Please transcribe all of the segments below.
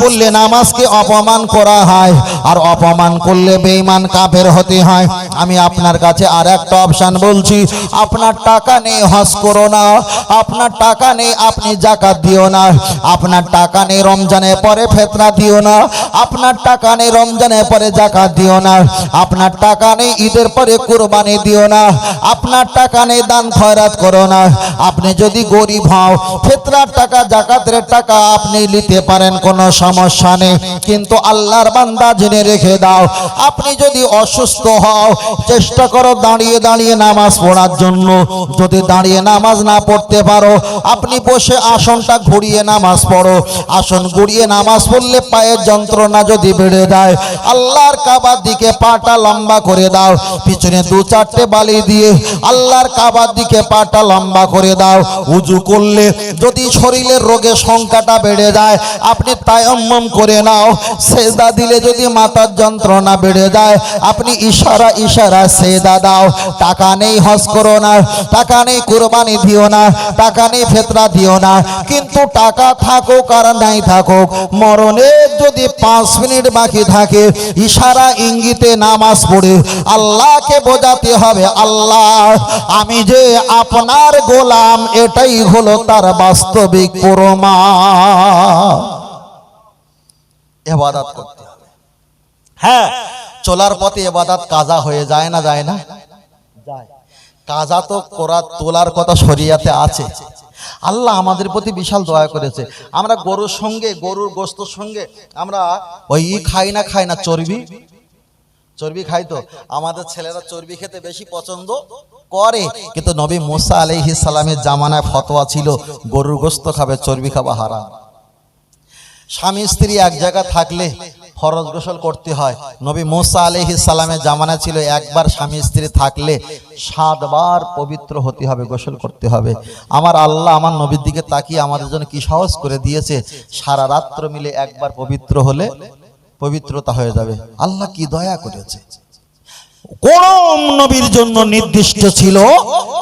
পড়লে নামাজকে অপমান করা হয়। আর অপমান করলে বেঈমান কাফের হতে হয়। আমি আপনার কাছে আর একটা অপশন বলছি, আপনার টাকা নেই, হজ করো না। আপনার টাকা নেই, আপনি জাকাত দিও না। আপনার টাকা নেই রমজানের পরে ফেতরা দিও না। আপনার টাকা নেই রমজানের পরে জাকাত দিও না। আপনার টাকা নেই, ঈদের পরে কুরবানি দিও না। আপনার টাকা নেই, দান খয়রাত করো না। আপনি যদি গরিব হও ফেতরার টাকা জাকাতের টাকা আপনি নিতে পারেন কোনো সমস্যা নেই। কিন্তু আল্লাহর বান্দা জেনে রেখে দাও, আপনি যদি অসুস্থ হও, চেষ্টা করো দাঁড়িয়ে দাঁড়িয়ে নামাজ পড়ার জন্য। যদি দাঁড়িয়ে নামাজ না পড়তে পারো, আপনি বসে আসনটা ঘুরিয়ে নামাজ পড়ো। আসন ঘুরিয়ে নামাজ পড়লে পায়ের যন্ত্রণা যদি বেড়ে যায়, আল্লাহর কাবার দিকে পাটা লম্বা করে দাও। পিছনে দু চারটে বালি দিয়ে আল্লাহর কাবার দিকে পাটা লম্বা করে দাও। উজু করলে যদি শরীরের রোগের সংখ্যাটা বেড়ে যায়, আপনি তায়াম্মম করে নাও। সেজদা দিলে যদি মাথার যন্ত্রণা বেড়ে যায়, আপনি ইশারা ইশারা সেদা দাও। টাকা নেই হজ করো না, টাকা নেই কুরবানি দিও না, টাকা নেই ফেতরা দিও না। কিন্তু টাকা থাকুক আর নাই থাকুক মরণের যদি পাঁচ মিনিট বাকি থাকে, ইশারা ইঙ্গিতে নামাজ পড়ে আল্লাহকে বোঝাতে হবে, আল্লাহ, আমি যে আপনার গোলাম, এটাই হলো তার বাস্তবিক প্রমা এবাদাত করতে হবে। হ্যাঁ চলার পথে এবাদাত কাজা হয়ে যায় না যায় না? যায়। কাজা তো করা, তোলার কথা শরিয়াতে আছে। আল্লাহ আমাদের প্রতি বিশাল দয়া করেছে। আমরা গরুর সঙ্গে, গরুর গোস্তর সঙ্গে আমরা ওই খাই না খাই না, চর্বি? চর্বি খাই তো? আমাদের ছেলেরা চর্বি খেতে বেশি পছন্দ করে। কিন্তু নবী মুসা আলাইহিস সালামের জামানায় ফতোয়া ছিল, গরুর গোস্ত খাবে, চর্বি খাওয়া হারাম। স্বামী স্ত্রী এক জায়গা থাকলে ফরজ গোসল করতে হয়। নবী মোসা আলাইহিস সালামের জামানা ছিল একবার স্বামী স্ত্রী থাকলে সাতবার পবিত্র হতে হবে, গোসল করতে হবে। আমার আল্লাহ আমার নবীর দিকে তাকিয়ে আমাদের জন্য কি সহজ করে দিয়েছে? সারা রাত্র মিলে একবার পবিত্র হলে পবিত্রতা হয়ে যাবে। আল্লাহ কি দয়া করেছে? কোন নবীর জন্য নির্দিষ্ট ছিল।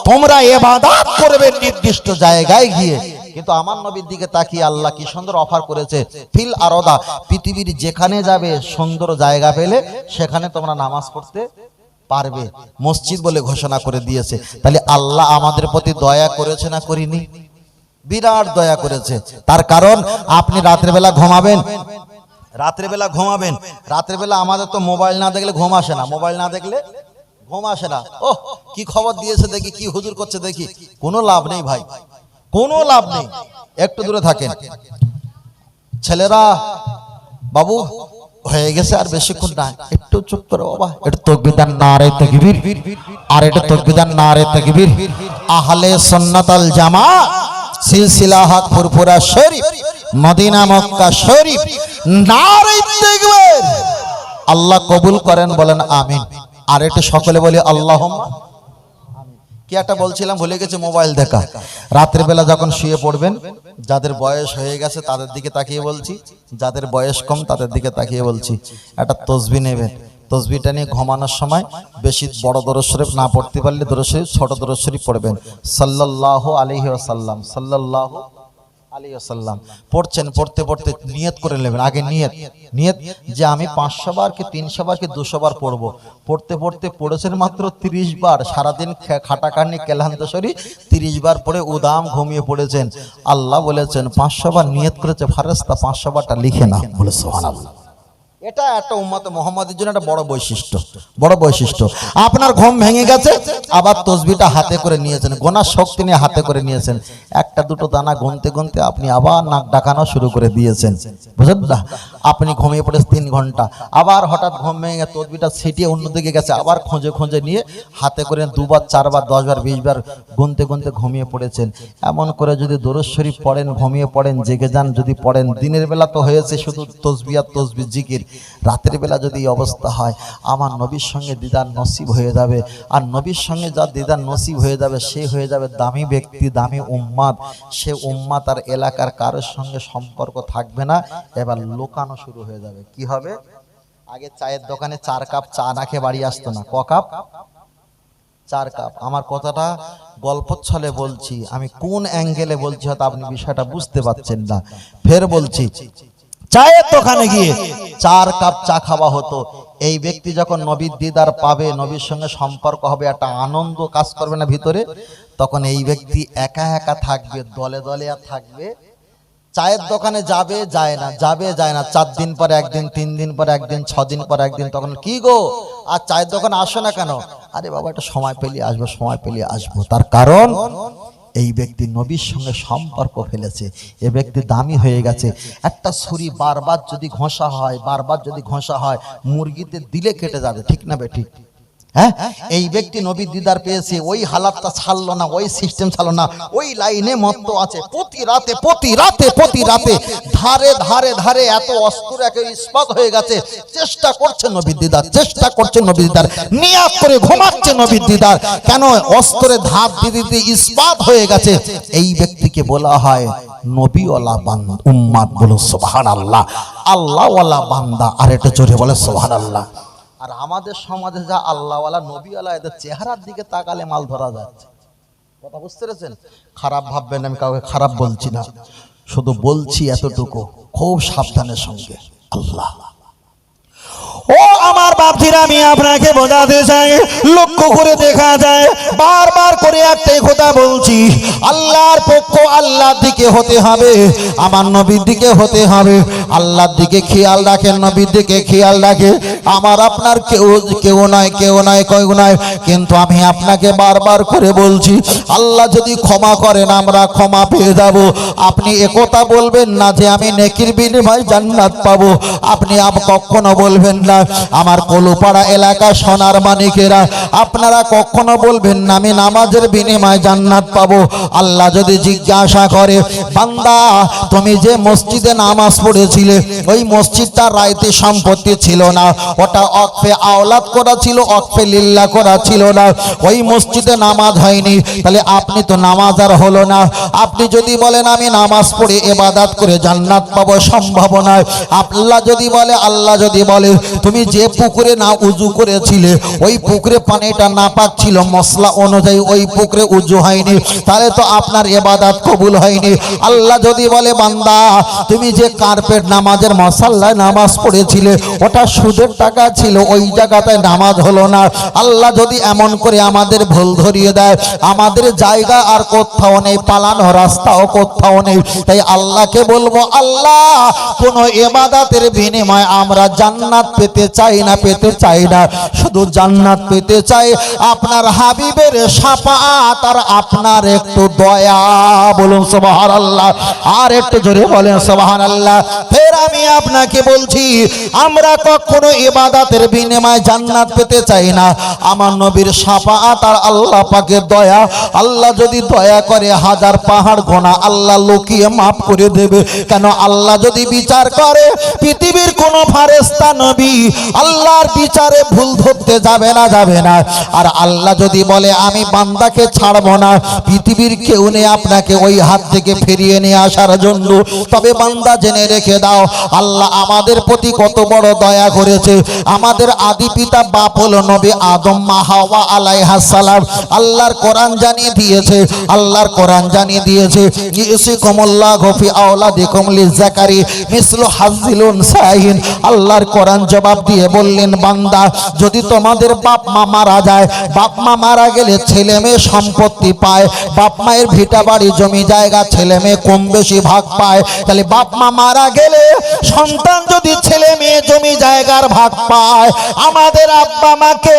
তোমরা এবাদাত করবে নির্দিষ্ট জায়গায় গিয়ে। কিন্তু আমার নবীর দিকে তাকিয়ে আল্লাহ কি সুন্দর অফার করেছে? ফিল আরদা, পৃথিবীর যেখানে যাবে সুন্দর জায়গা পেলে সেখানে তোমরা নামাজ পড়তে পারবে। মসজিদ বলে ঘোষণা করে দিয়েছে। তাহলে আল্লাহ আমাদের প্রতি দয়া করেছে না করিনি? বিরাট দয়া করেছে। তার কারণ আপনি রাত্রেবেলা ঘুমাবেন। রাত্রেবেলা ঘুমাবেন। রাত্রেবেলা আমাদের তো মোবাইল না দেখলে ঘুম আসে না। মোবাইল না দেখলে ঘুম আসে না। ও কি খবর দিয়েছে দেখি, কি হুজুর করছে দেখি। কোনো লাভ নেই ভাই। কোনো লাভ নেই। একটু দূরে থাকেন। ছেলেরা, বাবু, হয়ে গেছে আর বেশিক্ষণ না একটু চুপ করো বাবা। একটু তকবিদান না রে তকবীর। আর একটু তকবিদান না রে তকবীর। আহলে সুন্নাতাল জামা, সিলসিলা হক ফুরফুরা শরীফ, মদিনা মক্কা শরীফ, নারে তাকবীর। আল্লাহ কবুল করেন, বলেন আমিন। আর একটু সকলে বলি, আল্লাহুম্মা কি একটা বলছিলাম ভুলে গেছে মোবাইল দেখা। রাত্রে বেলা যখন শুয়ে পড়বেন যাদের বয়স হয়ে গেছে তাদের দিকে তাকিয়ে বলছি। যাদের বয়স কম তাদের দিকে তাকিয়ে বলছি। একটা তসবি নেবেন। তসবিটা নিয়ে ঘুমানোর সময় বেশি বড় দরশরীফ না পড়তে পারলে দরশরীফ ছোট দরশরীফ পড়বেন। সাল্লাল্লাহু আলাইহি ওয়াসাল্লাম সাল্লাল্লাহু আলাইহি আসাল্লাম পড়ছেন, পড়তে পড়তে নিয়ত করে নেবেন। আগে নিয়ত নিয়ত যে আমি পাঁচশো বার কি তিনশো বার কি দুশো বার পড়ব। পড়তে পড়তে পড়েছেন মাত্র তিরিশ বার। সারাদিন খাটাখাটনি কেলান্ত সরি তিরিশ বার পরে উদাম ঘুমিয়ে পড়েছেন। আল্লাহ বলেছেন, পাঁচশো বার নিয়ত করেছে ফারেস্তা পাঁচশো বারটা লিখে না বলে সোহান আল্লাহ এটা একটা উম্মত মোহাম্মদের জন্য একটা বড় বৈশিষ্ট্য বড় বৈশিষ্ট্য। আপনার ঘুম ভেঙে গেছে, আবার তসবিটা হাতে করে নিয়েছেন, গোনার শক্তি নিয়ে হাতে করে নিয়েছেন। একটা দুটো দানা গুনতে গুনতে আপনি আবার নাক ডাকানো শুরু করে দিয়েছেন। বুঝলেন আপনি ঘুমিয়ে পড়েছে তিন ঘণ্টা। আবার হঠাৎ ঘুম ভেঙে গেছে, তসবিটা ছিটিয়ে অন্যদিকে গেছে। আবার খোঁজে খোঁজে নিয়ে হাতে করে দুবার চারবার দশবার বিশবার গুনতে গুনতে ঘুমিয়ে পড়েছেন। এমন করে যদি দরজ শরীফ পড়েন ঘুমিয়ে পড়েন জেগে যান যদি পড়েন দিনের বেলা তো হয়েছে শুধু তসবি আর তসবি জিকির। রাতের বেলা যদি এই অবস্থা হয় আমার নবীর সঙ্গে দিদার নসিব হয়ে যাবে। আর নবীর সঙ্গে যা দিদার নসিব হয়ে যাবে সে হয়ে যাবে দামি ব্যক্তি দামি উম্মাদ। সে উম্মাদ আর এলাকার কারোর সঙ্গে সম্পর্ক থাকবে না। এবার লোকানো শুরু হয়ে যাবে। কি হবে? আগে চায়ের দোকানে চার কাপ চা না খেয়ে বাড়ি আসতো না। ক কাপ? চার কাপ। আমার কথাটা গল্পচ্ছলে বলছি। আমি কোন অ্যাঙ্গেলে বলছি হয়তো আপনি বিষয়টা বুঝতে পারছেন না। ফের বলছি, চায়ের দোকানে গিয়ে চার কাপ চা খাওয়া হতো। এই ব্যক্তি যখন নবীর দিদার পাবে, নবীর সঙ্গে সম্পর্ক হবে, একটা আনন্দ কাজ করবে না ভিতরে, তখন এই ব্যক্তি একা একা থাকবে, দলে দলে আর থাকবে। চায়ের দোকানে যাবে, যায় না, যাবে, যায় না। চার দিন পর একদিন, তিন দিন পর একদিন, ছ দিন পর একদিন, তখন কি গো? আর চায়ের দোকানে আসো না কেন? আরে বাবা, একটা সময় পেলে আসব, সময় পেলে আসব। তার কারণ, এই ব্যক্তি নবীর সঙ্গে সম্পর্ক ফেলেছে। এ ব্যক্তি দামি হয়ে গেছে। একটা ছুরি বারবার যদি ঘষা হয়, বারবার যদি ঘষা হয়, মুরগিতে দিলে কেটে যাবে। ঠিক না বে, ঠিক? হ্যাঁ? এই ব্যক্তি নবী দিদার পেয়েছে, ওই হালাতটা ছাড়লো না, ওই সিস্টেম ছাড়লো না, ওই লাইনে মত্ত আছে। প্রতি রাতে প্রতি রাতে প্রতি রাতে ধারে ধারে ধারে এত অস্ত্র একে ইস্পাত হয়ে গেছে। চেষ্টা করছে নবী দিদার, চেষ্টা করছে নবী দিদার, নিয়াত করে ঘুমাচ্ছে নবী দিদার। কেন? অস্ত্রে ধার দিতে দিতে ইস্পাত হয়ে গেছে। এই ব্যক্তিকে বলা হয় নবীওয়ালা বান্দা, উম্মাদ বলো সোহান আল্লাহ আল্লাহওয়ালা বান্দা আর এটা জোরে বলে সোহান আল্লাহ আর আমাদের সমাজে যা আল্লাহওয়ালা, নবীওয়ালা, এদের চেহারার দিকে তাকালে মাল ধরা যাচ্ছে। কথা বুঝতে পেরেছেন? খারাপ ভাববেন, আমি কাউকে খারাপ বলছি না। শুধু বলছি এতটুকু। খুব সাবধানের সঙ্গে। আল্লাহ। ও আমার বাপজিরা, আমি আপনাকে বোঝাতে চাই, লক্ষ্য করে দেখা যায়, বারবার করে একটাই কথা বলছি, আল্লাহর পক্ষ আল্লাহর দিকে হতে হবে, আমার নবীর দিকে হতে হবে, আল্লাহর দিকে খেয়াল রাখেন, নবীর দিকে খেয়াল রাখে আমার আপনার কেউ কেউ নয় কেউ নয় কেউ নয়, কিন্তু আমি আপনাকে বারবার করে বলছি, আল্লাহ যদি ক্ষমা করেন, আমরা ক্ষমা পেয়ে যাব, আপনি একথা বলবেন না যে আমি নেকির বিনিময় জান্নাত পাবো, আপনি আপ কখনো বলবেন না আমার কলুপাড়া এলাকা সোনার মানিকেরা, আপনারা কখনো বলবেন না, আমি নামাজের বিনিময়ে জান্নাত পাবো। আল্লাহ যদি জিজ্ঞাসা করে, বান্দা, তুমি যে মসজিদে নামাজ পড়েছিলে, ওই মসজিদটা রাইতে সম্পত্তি ছিল না। ওটা অকফে আওলাদ করা ছিল, অকফে লিল্লা করা ছিল না। ওই মসজিদে নামাজ হয়নি। তাহলে আপনি তো নামাজ আর হলো না। আপনি যদি বলেন, আমি নামাজ পড়ে এবাদাত করে জান্নাত পাবো সম্ভাবনা আল্লাহ যদি বলে, আল্লাহ যদি বলে তুমি যে পুকুরে না উজু করেছিলে, ওই পুকুরে পানিটা না পাচ্ছিল, মশলা অনুযায়ী ওই পুকুরে উজু হয়নি। তাহলে তো আপনার এবাদাত কবুল হয়নি। আল্লাহ যদি বলে, বান্দা, তুমি যে কার্পেট নামাজের মশাল্লায় নামাজ পড়েছিলে, ওটা সুদের টাকা ছিল, ওই জায়গাতে নামাজ হলো না। আল্লাহ যদি এমন করে আমাদের ভুল ধরিয়ে দেয়, আমাদের জায়গা আর কোথাও নেই পালানো রাস্তাও কোথাও নেই। তাই আল্লাহকে বলব, আল্লাহ, কোন এবাদাতের বিনিময় আমরা জান্নাত পেতে চাই না, পেতে চাই না। শুধু জান্নাত পেতে চাই। আপনার হাবিবের সাফাত আর আপনার একটু দয়া। বলুন সুবহান আল্লাহ আর একটু জোরে বলেন সুবহান আল্লাহ ফের আমি আপনাকে বলছি, আমরা কখনো ইবাদাতের বিনিময়ে জান্নাত পেতে চাই না। আমার নবীর সাফাত আর আল্লাহ পাকের দয়া। আল্লাহ যদি দয়া করে হাজার পাহাড় গোনা, আল্লাহ লুকিয়ে মাফ করে দেবে। কেন? আল্লাহ যদি বিচার করে, পৃথিবীর কোন ফারেস্তা নবী আল্লাহর বিচারে ভুল ধরতে যাবে না যাবে না। আর আল্লাহ যদি বলে, আমি বান্দাকে ছাড়বো না, পৃথিবীর কেউ নেই আপনাকে ওই হাত থেকে ফিরিয়ে নিয়ে আসার জন্য। তবে বান্দা জেনে রেখে দাও, আল্লাহ আমাদের প্রতি কত বড় দয়া করেছে। আমাদের আদি পিতা বাপ হলো নবী আদম, মা হাওয়া আলাইহাস সালাম। আল্লাহর কোরআন জানিয়ে দিয়েছে, আল্লাহর কোরআন জানিয়ে দিয়েছে গফি মিসলু হাজিলুন আল্লাহর কোরআন জবাব দিয়ে বললেন, বান্দা, যদি তোমাদের বাপ মা মারা যায়, বাপ মা মারা গেলে ছেলে মেয়ে সম্পত্তি পায়, বাপ মায়ের ভিটা বাড়ি, জমি জায়গা ছেলে মেয়ে কম বেশি ভাগ পায়, তাহলে বাপ মা মারা গেলে সন্তান যদি ছেলে মেয়ে জমি জায়গার ভাগ পায়, আমাদের আব্বা মাকে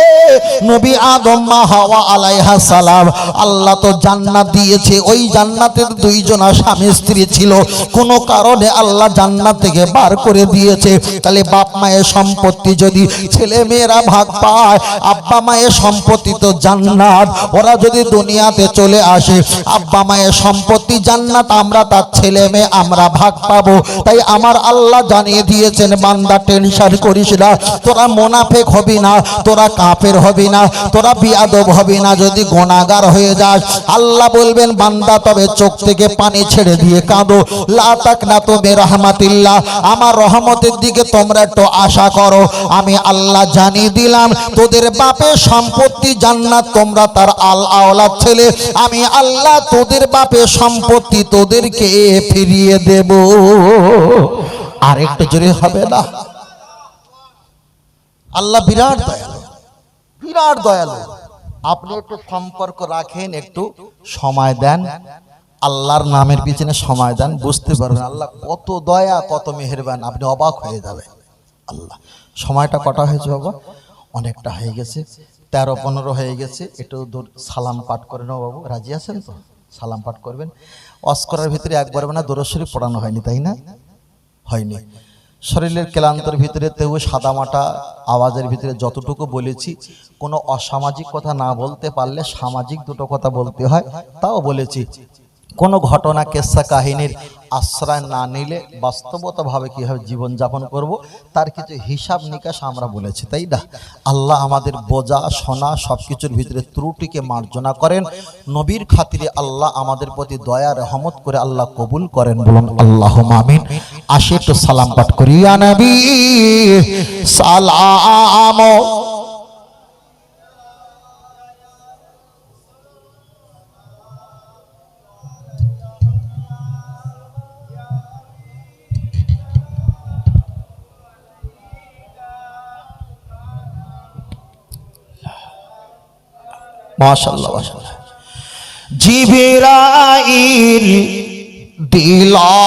নবী আদম মা হাওয়া আলাইহা সালাম, আল্লাহ তো জান্নাত দিয়েছে, ওই জান্নাতের দুইজনা স্বামী স্ত্রী ছিল, কোনো কারণে আল্লাহ জান্নাত থেকে বার করে দিয়েছে, তাহলে বাপ মায়ের সম্পত্তি যদি ছেলে মেয়েরা ভাগ পায়, আব্বা মায়ের সম্পত্তি তো জান্নাত। ওরা যদি দুনিয়াতে চলে আসে, আব্বা মায়ের সম্পত্তি জান্নাত, আমরা তার ছেলে মেয়ে, আমরা ভাগ পাবো। তাই আমার আল্লাহ জানিয়ে দিয়েছেন, বান্দা, টেনশন করিস না। তোরা মোনাফেক হবি না, তোরা কাফের হবি না, তোরা বিয়াদব হবি না, যদি গোনাগার হয়ে যাস। আল্লাহ বলবেন, বান্দা, তবে চোখ থেকে পানি ছেড়ে দিয়ে কাঁদো। লাতাক না তো রহমাতিল্লাহ আমার রহমতের দিকে তোমরা একটু আশা করো। আমি আল্লাহ জানিয়ে দিলাম, তোদের বাপের সম্পত্তি জান্নাত, তোমরা তার আল আওলাদ ছেলে। আমি আল্লাহ তোদের বাপের সম্পত্তি তোদেরকে ফিরিয়ে দেব। আর একটু জোরে হবে না? আল্লাহ বিরাট দয়ালু বিরাট দয়ালু। আপনি একটু সম্পর্ক রাখেন, একটু সময় দেন। আল্লাহর নামের পিছনে সময় দেন, বুঝতে পারবেন আল্লাহ কত দয়া, কত মেহেরবান, আপনি অবাক হয়ে যাবে আল্লাহ সময়টা কটা হয়েছে বাবা? অনেকটা হয়ে গেছে। তেরো পনেরো হয়ে গেছে। একটু দূর সালাম পাঠ করে নাও বাবু। রাজি আছেন তো? সালাম পাঠ করবেন। অস্করের ভিতরে একবার মানে দূরস্বরী পড়ানো হয়নি, তাই না? হয়নি। শরীরের ক্লান্তর ভিতরে তেও সাদামাটা আওয়াজের ভিতরে যতটুকু বলেছি, কোনো অসামাজিক কথা না বলতে পারলে সামাজিক দুটো কথা বলতে হয়, তাও বলেছি। কোনো ঘটনা, কেসা, কাহিনীর আশ্রয় না নিলে বাস্তবতাভাবে কীভাবে জীবনযাপন করব, তার কিছু হিসাব নিকাশ আমরা বলেছি, তাই না? আল্লাহ আমাদের বোঝা, শোনা সব কিছুর ভিতরে ত্রুটিকে মার্জনা করেন। নবীর খাতিরে আল্লাহ আমাদের প্রতি দয়া, রহমত করে আল্লাহ কবুল করেন বলুন আল্লাহ মামিন আসে একটু সালাম পাঠ করি নবী। সালাম মাশাআল্লাহ জিবরাইল দিলা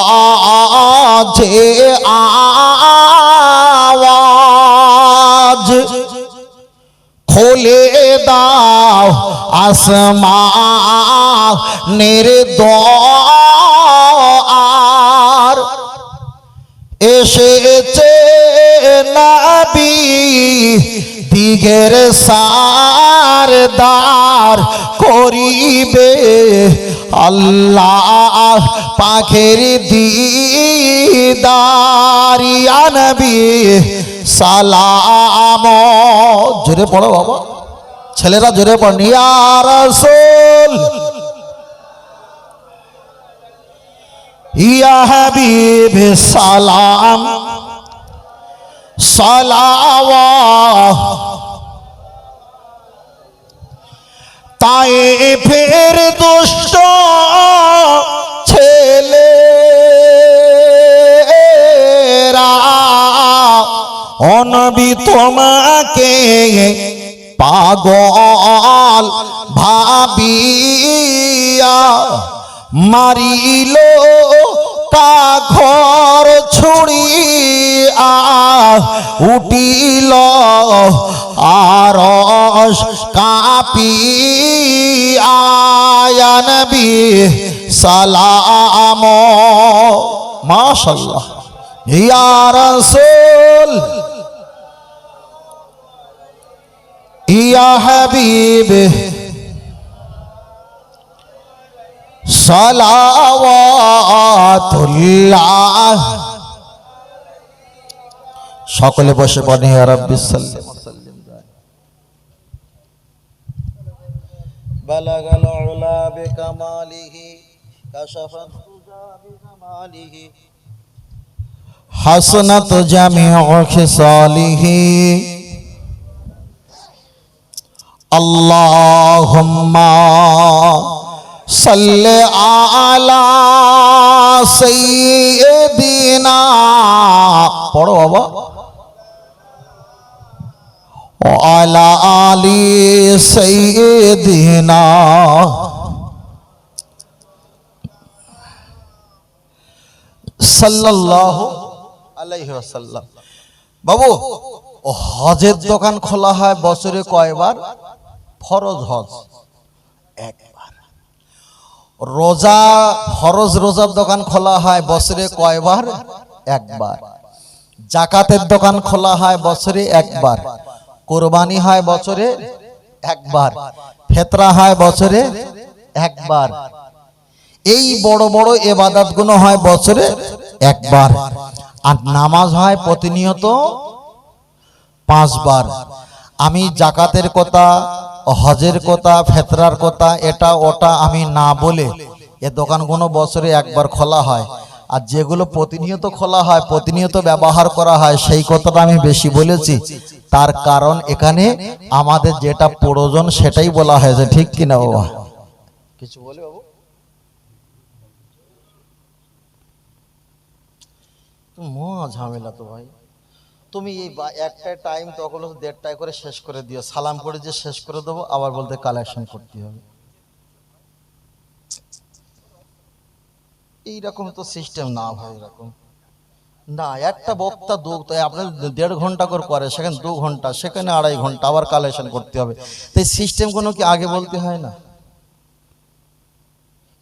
আওয়াজ খোলে দাও আসমানের দ্বার এসেছে নাবি দিগের সারদার করিবে। আল্লাহ পাখের দিদারিয়া নবী সালাম। জোরে পড়ো বাবা। ছেলেরা জোরে পড়। ইয়া রাসূল। সালাম। তাই ফের দুষ্ট ছেলে অনবি তোমাকে পাগল ভাবিয়া মারিল। কাঘর ছুড়িয়া উঠিল আর কাপিয়া নবী সালাম। মাশাল্লাহ ইয়া রাসূল। ইয়া হাবিব। সালাওয়াতুল্লাহ সকলে বসে পড়ে ইয়া রাব্বি সাল্লাম بلغ العلا بكماله كشف الدجى بجماله حسنت جميع خصاله اللهم صل على سيدنا পড়ো বাবা وعلى آل سيدنا সাল্লাল্লাহু আলাইহি ওয়াসাল্লাম বাবু ও হজের দোকান খোলা হয় বছরে কয়বার ফরজ হজ একবার রোজা, ফরজ রোজার দোকান খোলা হয় বছরে কয়বার? একবার। জাকাতের দোকান খোলা হয় বছরে একবার। কোরবানি হয় বছরে একবার। ফেতরা হয় বছরে একবার। এই বড় বড় এবাদাতগুলো হয় বছরে একবার। আর নামাজ হয় প্রতিনিয়ত পাঁচবার। আমি জাকাতের কথা হজের কথা ফেতরার কথা এটা ওটা আমি না বলে এ দোকানগুলো বছরে একবার খোলা হয়। আর যেগুলো প্রতিনিয়ত খোলা হয় প্রতিনিয়ত ব্যবহার করা হয় সেই কথাটা আমি বেশি বলেছি। তার কারণ এখানে আমাদের যেটা প্রয়োজন সেটাই বলা হয়েছে। ঠিক কিনা বাবা? কিছু বলে বাবু? তো মহা ঝামেলা তো ভাই। তুমি এই একটা টাইম তখন দেড়টায় করে শেষ করে দিও। সালাম করে যে শেষ করে দেবো, আবার বলতে কালেকশন করতে হবে। এইরকম তো সিস্টেম না ভাই, এরকম। না, একটা বক্তা দু আপনার দেড় ঘণ্টা করে করে, সেখানে দু ঘণ্টা, সেখানে আড়াই ঘণ্টা আবার কালেকশন করতে হবে। তো এই সিস্টেম কোনো কি আগে বলতে হয় না?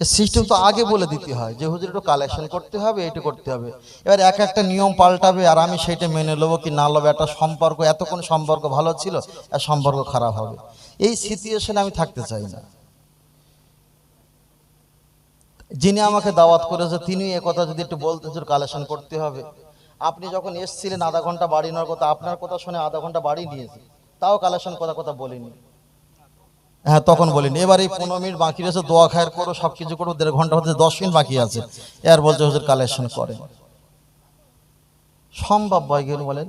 সিস্টেম তো আগে বলে দিতে হয় যে হুজুর একটু কালেকশন করতে হবে এটা করতে হবে। এবার এক একটা নিয়ম পাল্টাবে আর আমি সেটা মেনে নেব কি না নেব একটা সম্পর্ক এতক্ষণ সম্পর্ক ভালো ছিল আর সম্পর্ক খারাপ হবে। এই সিচুয়েশনে আমি থাকতে চাই না। যিনি আমাকে দাওয়াত করেছে তিনি কথা যদি একটু বলতে কালেকশন করতে হবে। আপনি যখন এসছিলেন আধা ঘণ্টা বাড়ি নেওয়ার কথা আপনার কথা শুনে আধা ঘণ্টা বাড়ি নিয়েছি তাও কালেকশন কথা কথা বলিনি। হ্যাঁ তখন বলিনি। এবার এই পনেরো মিনিট বাকি রয়েছে, দোয়া খায়ের করো সব কিছু করো, দেড় ঘণ্টা হতে দশ মিনিট বাকি আছে। এর বলছে, হুজুর কালেকশন করে। সম্ভব গেল বলেন?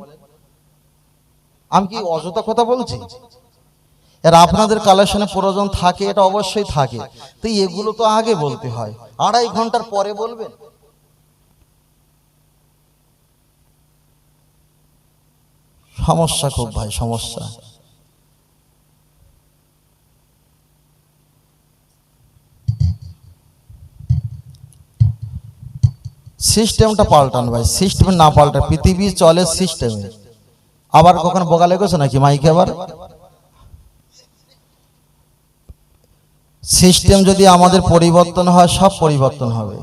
আমি কি অযথা কথা বলছি? এর আপনাদের কালেকশনে প্রয়োজন থাকে, এটা অবশ্যই থাকে। তো এগুলো তো আগে বলতে হয়। আড়াই ঘণ্টার পরে বলবেন? সমস্যা খুব ভাই, সমস্যা। সিস্টেমটা পাল্টান ভাই। সিস্টেম না পাল্টা, পৃথিবী চলে সিস্টেমে আবার কখন বোকা লেগেছে নাকি মাইকে আবার? সিস্টেম যদি আমাদের পরিবর্তন হয়, সব পরিবর্তন হবে।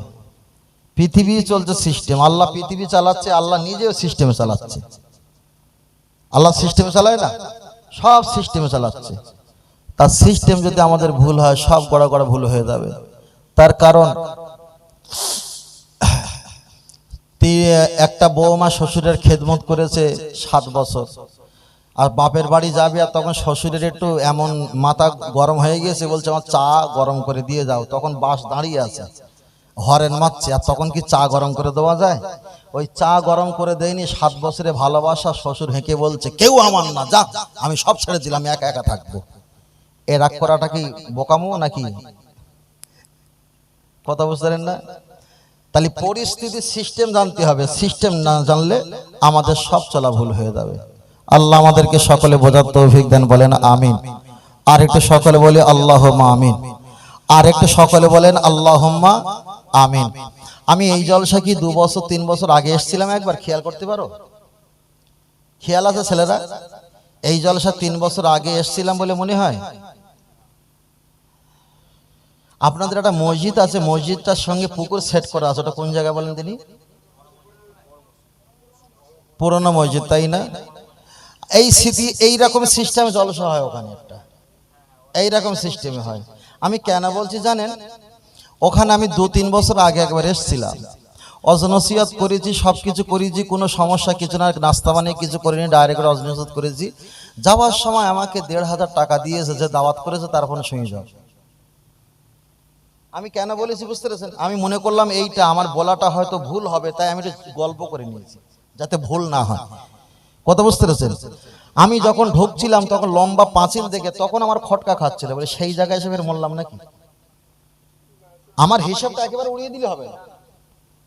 পৃথিবী চলছে সিস্টেম আল্লাহ পৃথিবী চালাচ্ছে, আল্লাহ নিজেও সিস্টেমে চালাচ্ছে। আল্লাহ সিস্টেমে চালায় না? সব সিস্টেমে চালাচ্ছে। তার সিস্টেম যদি আমাদের ভুল হয়, সব গড়া গড়া ভুল হয়ে যাবে। তার কারণ একটা বৌমা শ্বশুরের খেদমত করেছে সাত বছর। আর বাপের বাড়ি যাবে আর তখন শ্বশুরের একটু এমন মাথা গরম হয়ে গিয়েছে, বলছে আমার চা গরম করে দিয়ে যাও। তখন বাস দাঁড়িয়ে আছে। হরেন মারছে, আর তখন কি চা গরম করে দেওয়া যায়? ওই চা গরম করে দেয়নি, সাত বছরে ভালোবাসা শ্বশুর হেঁকে বলছে, কেউ আমার না, যা, আমি সব ছেড়ে দিলাম একা একা থাকব। এ রাগ করাটা কি বোকামো নাকি? কথা বুঝতে পারেন না? তাহলে পরিস্থিতির সিস্টেম জানতে হবে। সিস্টেম না জানলে আমাদের সব চলা ভুল হয়ে যাবে। আল্লাহ আমাদেরকে সকলে বোঝার তৌফিক দেন, বলেন আমিন। আর একটু সকলে বলি আল্লাহ আমিন। আর একটু সকলে বলেন আল্লাহম্মা আমিন। আমি এই জলসা কি দু বছর, তিন বছর আগে এসেছিলাম একবার? খেয়াল করতে পারো? খেয়াল আছে ছেলেরা? এই জলসা তিন বছর আগে এসেছিলাম বলে মনে হয়? আপনাদের একটা মসজিদ আছে, মসজিদটার সঙ্গে পুকুর সেট করা আছে, ওটা কোন জায়গায় বলেন তিনি? পুরনো মসজিদ, তাই না? এই স্মৃতি এইরকম সিস্টেমে জলসা হয় ওখানে একটা। এইরকম সিস্টেমে হয়। আমি কেন বলছি জানেন? ওখানে আমি দু তিন বছর আগে একবার এসেছিলাম। অজনসিয়ত করেছি সব কিছু করেছি, কোনো সমস্যা কিছু না, নাস্তা বানিয়ে কিছু করিনি ডাইরেক্ট অজনসিয়ত করেছি। যাওয়ার সময় আমাকে দেড় হাজার টাকা দিয়েছে, যে দাওয়াত করেছে, তার তারপরে শুনে যাও। আমি কেন বলেছি বুঝতে পেরেছেন? আমি মনে করলাম এইটা আমার বলাটা হয়তো ভুল হবে, তাই আমি গল্প করে নিয়েছি, যাতে ভুল না হয়। কথা বুঝতে পেরেছেন? আমি যখন ঢুকছিলাম, তখন লম্বা পাঁচিল দেখে তখন আমার খটকা খাচ্ছিল, বলে সেই জায়গায় এসে মরলাম নাকি? আমার হিসাবটা একেবারে উড়িয়ে দিলে হবে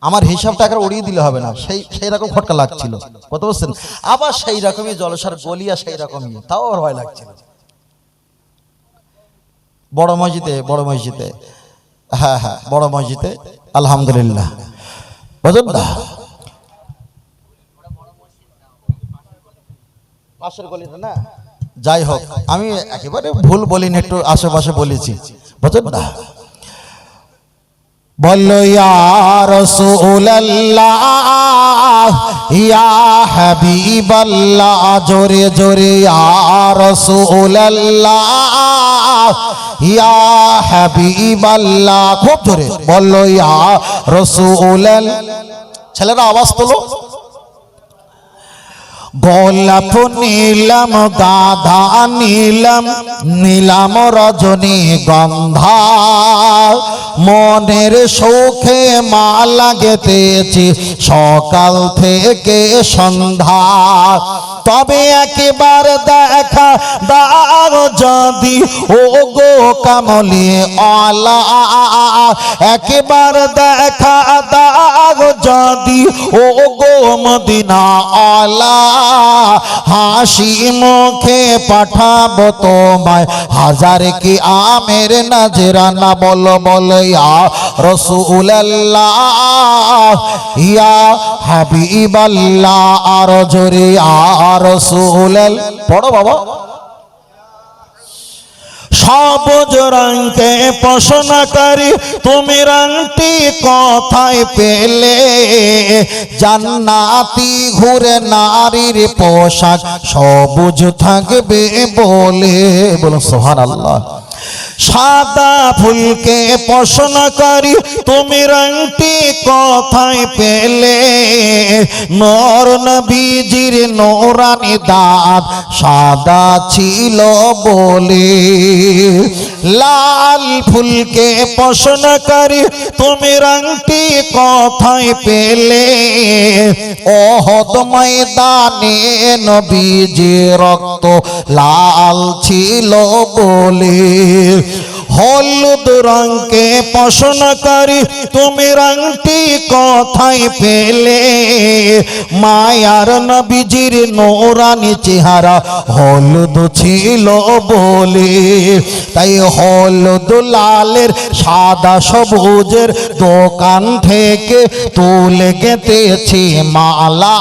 আমার হিসাবটা একেবারে উড়িয়ে দিলে হবে না। সেই সেই রকম খটকা লাগছিল। কথা বুঝছেন? আবার সেই রকমই জলসার গলিয়া সেই রকমই। তাও ভয় লাগছিল। বড় মসজিদে বড় মসজিদে। হ্যাঁ হ্যাঁ বড় মসজিদে আলহামদুলিল্লাহ। বুঝলেন না। পাশের গলিটা না? যাই হোক আমি একেবারে ভুল বলিনি একটু আশেপাশে বলেছি। বুঝলেন না। বলো ইয়া ইয়া হাবিবাল্লাহ জোরে জোরে ইয়া রাসূলুল্লাহ। ইয়া হাবিবাল্লাহ। খুব জোরে ইয়া রাসূলুল্লাহ ছেলেরা আওয়াজ তোলো। গোলাপ নীলম, গাধা রজনী গন্ধা। মনের সৌখে মালা গেতেছি সকাল থেকে সন্ধ্যা। তবে একবার দেখা দাও যদি ও গো কামলি আলা। একবার দেখা দাও যদি ও গো মদিনা আলা। হাসি মুখে পাঠাবো তোমায়। হাজার কি আমের নজরানা বল বল ইয়া রসুল্লাহ ইয়া হাবিবাল্লাহ, আর জোরে ইয়া রসুল পড়ো বাবা। সবুজ রঙকে পোষণকারী তুমি রঙটি কথায় পেলে। জান্নাতি ঘুরে নারীর পোশাক সবুজ থাকবে বলে। বলো সোহান আল্লাহ সাদা ফুলকে পছন্দ করি, তুমি রংটি কোথায় পেলে? নর নবীজির নোরানি দাঁত সাদা ছিল বলে। লাল ফুলকে পছন্দ করি, তুমি রংটি কোথায় পেলে? অহদ ময়দানে নবীজি রক্ত লাল ছিল বলে। here. হলুদ রঙকে করি, তুমি রংটি কোথায় পেলে? মায়ার নবীজির নোরানি চেহারা হলুদ ছিল বলে। তাই হলুদ লালের, সাদা সবুজের দোকান থেকে তুলে গেতেছি মালা।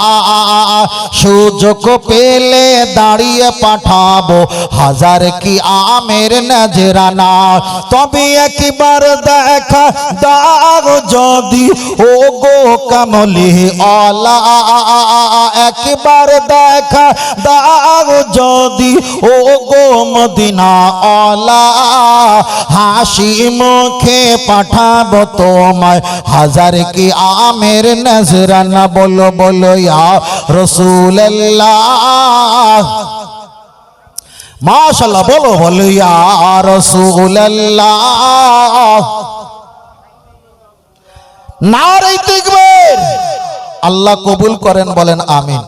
সুযোগ পেলে দাঁড়িয়ে পাঠাবো হাজার কি আমের নজরানা। তবে একবার দেখা দাগ যদি। ও গো কামলি অলা একবার দেখা দাগ যদি। ও গো মদিনা অলা হাসি মুখে পাঠাবো তোমায়। হাজার কি আমের নজরানা বলো বলো ইয়া রসুল্লাহ মাশাল্লাহ, বলো বলো, ইয়া রাসূলুল্লাহ। নারে তাকবীর আল্লাহ কবুল করেন, বলেন আমিন।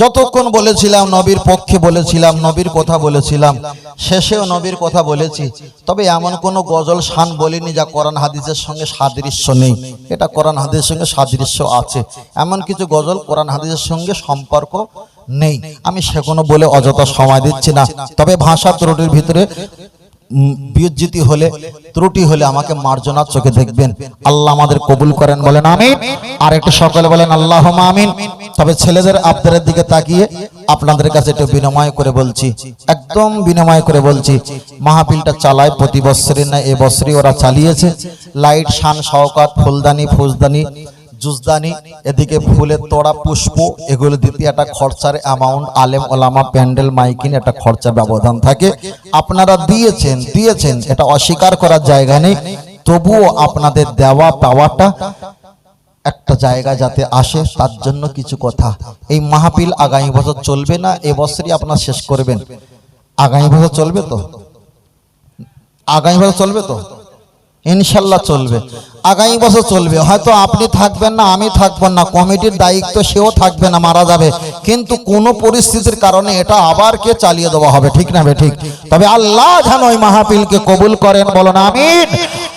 যতক্ষণ বলেছিলাম নবীর পক্ষে বলেছিলাম, নবীর কথা বলেছিলাম, শেষেও নবীর কথা বলেছি। তবে এমন কোনো গজল, শান বলিনি যা কোরআন হাদিসের সঙ্গে সাদৃশ্য নেই। এটা কোরআন হাদিসের সঙ্গে সাদৃশ্য আছে। এমন কিছু গজল কোরআন হাদিসের সঙ্গে সম্পর্ক নেই। আমি সেগুলো বলে অযথা সময় দিচ্ছি না। তবে ভাষা ত্রুটির ভিতরে উম, হলে ত্রুটি হলে আমাকে মার্জনার চোখে দেখবেন। আল্লাহ আমাদের কবুল করেন বলেন আমিন। আর একটু সকলে বলেন আল্লাহ আমিন। তবে ছেলেদের আপনাদের দিকে তাকিয়ে আপনাদের কাছে একটু বিনিময় করে বলছি। একদম বিনিময় করে বলছি। মাহফিলটা চালায় প্রতি বছরের না এ বছরই ওরা চালিয়েছে। লাইট শান শওকাত ফুলদানি ফুজদানি জুজদানি, এদিকে ফুলের তোড়া, পুষ্প, এগুলো দিতে একটা খরচার অ্যামাউন্ট আলেম, ওলামা, প্যান্ডেল, মাইকিন, একটা খরচা ব্যবধান থাকে। আপনারা দিয়েছেন দিয়েছেন, এটা অস্বীকার করার জায়গা নেই। তবুও আপনাদের দেওয়া, পাওয়াটা একটা জায়গা যাতে আসে, তার জন্য কিছু কথা। এই মাহফিল আগামী বছর চলবে না এবছরই আপনার শেষ করবেন। আগামী বছর চলবে তো? আগামী বছর চলবে তো? ইনশাল্লাহ চলবে। আগামী বছর চলবে। হয়তো আপনি থাকবেন না, আমি থাকবেন না, কমিটির দায়িত্ব সেও থাকবে না, মারা যাবে। কিন্তু কোনো পরিস্থিতির কারণে এটা আবার কে চালিয়ে দেওয়া হবে? ঠিক না ঠিক? তবে আল্লাহ যেন ওই মাহফিলকে কবুল করেন বলো না আমিন।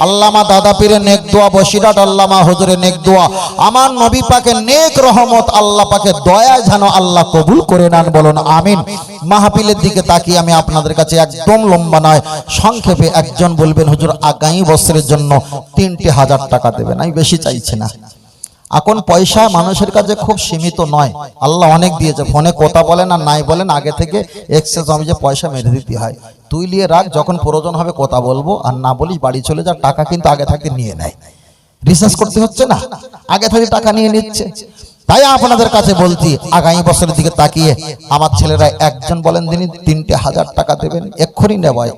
আল্লামা দাদা পীরের নেক দোয়া বসিরাট আল্লামা হুজুরের নেক দোয়া। আমার নবী পাকে নেক রহমত, আল্লাহ পাকে দয়া যেন আল্লাহ কবুল করে নেন, বলুন আমিন। মাহফিলের দিকে তাকিয়ে আমি আপনাদের কাছে একদম লম্বা নয়, সংক্ষেপে একজন বলবেন, হুজুর, আগামী বছরের জন্য তিনটি হাজার টাকা দেবেন, আমি বেশি চাইছি না। এখন পয়সা মানুষের কাছে খুব সীমিত নয়। আল্লাহ অনেক দিয়েছে, ফোনে কথা বলেন আর নাই বলেন, আগে থেকে এক্সেস আমি যে পয়সা মেরে দিতে হয়। তুই নিয়ে রাখ, যখন প্রয়োজন হবে কথা বলব, আর না বলিস বাড়ি চলে যা, টাকা কিন্তু আগে থাকতে নিয়ে নেয়। রিসার্চ করতে হচ্ছে না, আগে থেকে টাকা নিয়ে নিচ্ছে। তাই আপনাদের কাছে বলছি, আগামী বছরের দিকে তাকিয়ে আমার ছেলেরা একজন বলেন, তিনি তিনটে হাজার টাকা দেবেন, এক্ষুনি নেওয়ায়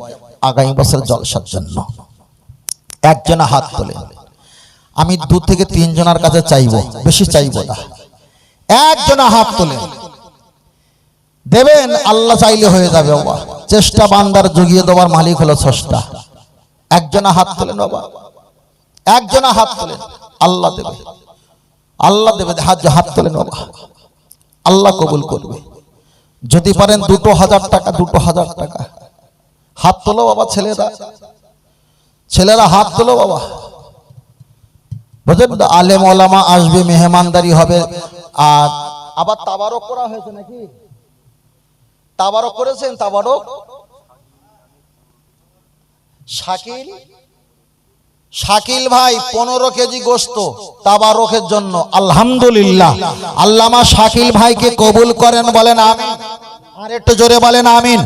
আগামী বছরের জলসার জন্য। একজনে হাত তোলে আমি দু থেকে তিনজনের কাছে চাইব, বেশি চাইব না। একজনে হাত তোলে। দেবেন, আল্লাহ চাইলে হয়ে যাবে বাবা চেষ্টা বান্দার জুগিয়ে দেওয়ার মালিক হলো স্রষ্টা। একজনে হাত তোলেন, বাবা। একজনে হাত তোলেন, আল্লাহ দেবে। আল্লাহ দেবে, হাত হাত তোলেন, বাবা। আল্লাহ কবুল করবে। যদি পারেন দুটো হাজার টাকা, দুটো হাজার টাকা। হাত তোলো, বাবা, ছেলেরা। ছেলেরা হাত তোলো, বাবা। বুঝলেন তো? আলেম ওলামা আসবে, মেহমানদারি হবে। আর আবার তাবারক করা হয়েছে নাকি? তাবারক করেছেন? তাবারক? শাকিল? শাকিল ভাই, পনেরো কেজি গোস্ত তাবারকের জন্য। আলহামদুলিল্লাহ। আল্লামা শাকিল ভাইকে কবুল করেন বলেন আমিন। আর একটু জোরে বলেন আমিন।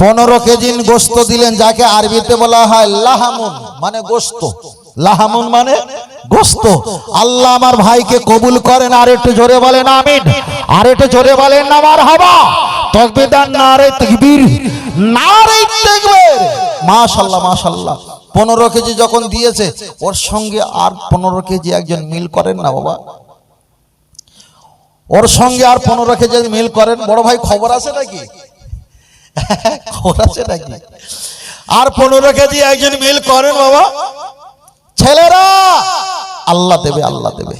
পনেরো কেজি গোস্ত দিলেন, যাকে আরবিতে বলা হয় লাহামুন মানে গোস্ত। লাহামুন মানে গোস্ত। আল্লাহ আমার ভাইকে কবুল করেন, আর একটু জোরে বলেন, আমিন। আর একটু জোরে বলেন, আমার হবা। তকবিদার নারে তকবীর নারে তকবীর। মাশাল্লাহ মাশাল্লাহ। পনেরো কেজি যখন দিয়েছে, ওর সঙ্গে আর পনেরো কেজি একজন মিল করেন না, বাবা। ওর সঙ্গে আর পনেরো কেজি মিল করেন, বড় ভাই, খবর আছে নাকি? খবর আছে নাকি? আর পনেরো কেজি একজন মিল করেন, বাবা। ছেলেরা, আল্লাহ দেবে আল্লাহ দেবে।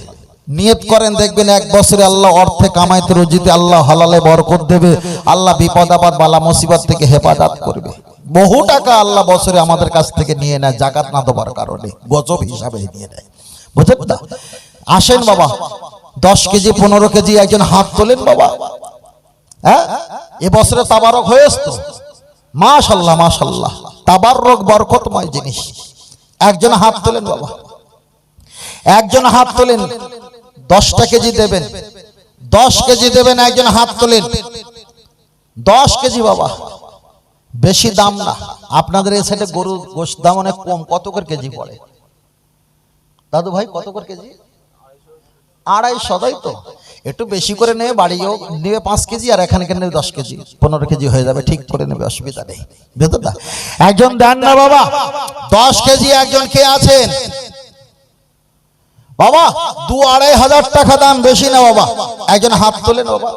নিয়ত করেন, দেখবেন এক বছরে আল্লাহ অর্থে কামাইতে রুজিতে আল্লাহ হালালে বরকত দেবে। আল্লাহ বিপদ আপদ, বালা মুসিবত থেকে হেফাজত করবে। বহু টাকা আল্লাহ বছরে আমাদের কাছ থেকে নিয়ে নেয়, জাকাত না দেবার কারণে, গজব হিসাবে নিয়ে নেয়। বুঝলেন না? আসেন বাবা, দশ কেজি, পনেরো কেজি একজন হাত তোলেন বাবা। হ্যাঁ? এ বছরে তাবারক হয়েছ তো? মাশাল্লাহ মাশাল্লাহ। তাবারক বরকতময় জিনিস। একজন হাত তোলেন বাবা। একজন হাত তোলেন, দশটা কেজি দেবেন। দশ কেজি দেবেন, একজন হাত তোলেন। দশ কেজি বাবা। বেশি দাম না। আপনাদের এই সাইডে গরুর গোশ দাম অনেক কম। কত করে কেজি পড়ে? দাদু ভাই কত করে কেজি? আড়াই সদাই তো? একটু বেশি করে নেবে বাড়িও নেবে পাঁচ কেজি আর এখানে নেবে দশ কেজি, পনেরো কেজি হয়ে যাবে, ঠিক করে নেবে, অসুবিধা নেই। বেতনটা একজন দেন না বাবা, দশ কেজি একজন কে আছেন। বাবা, দু আড়াই হাজার টাকা দাম বেশি না বাবা, একজন হাত তোলেন বাবা।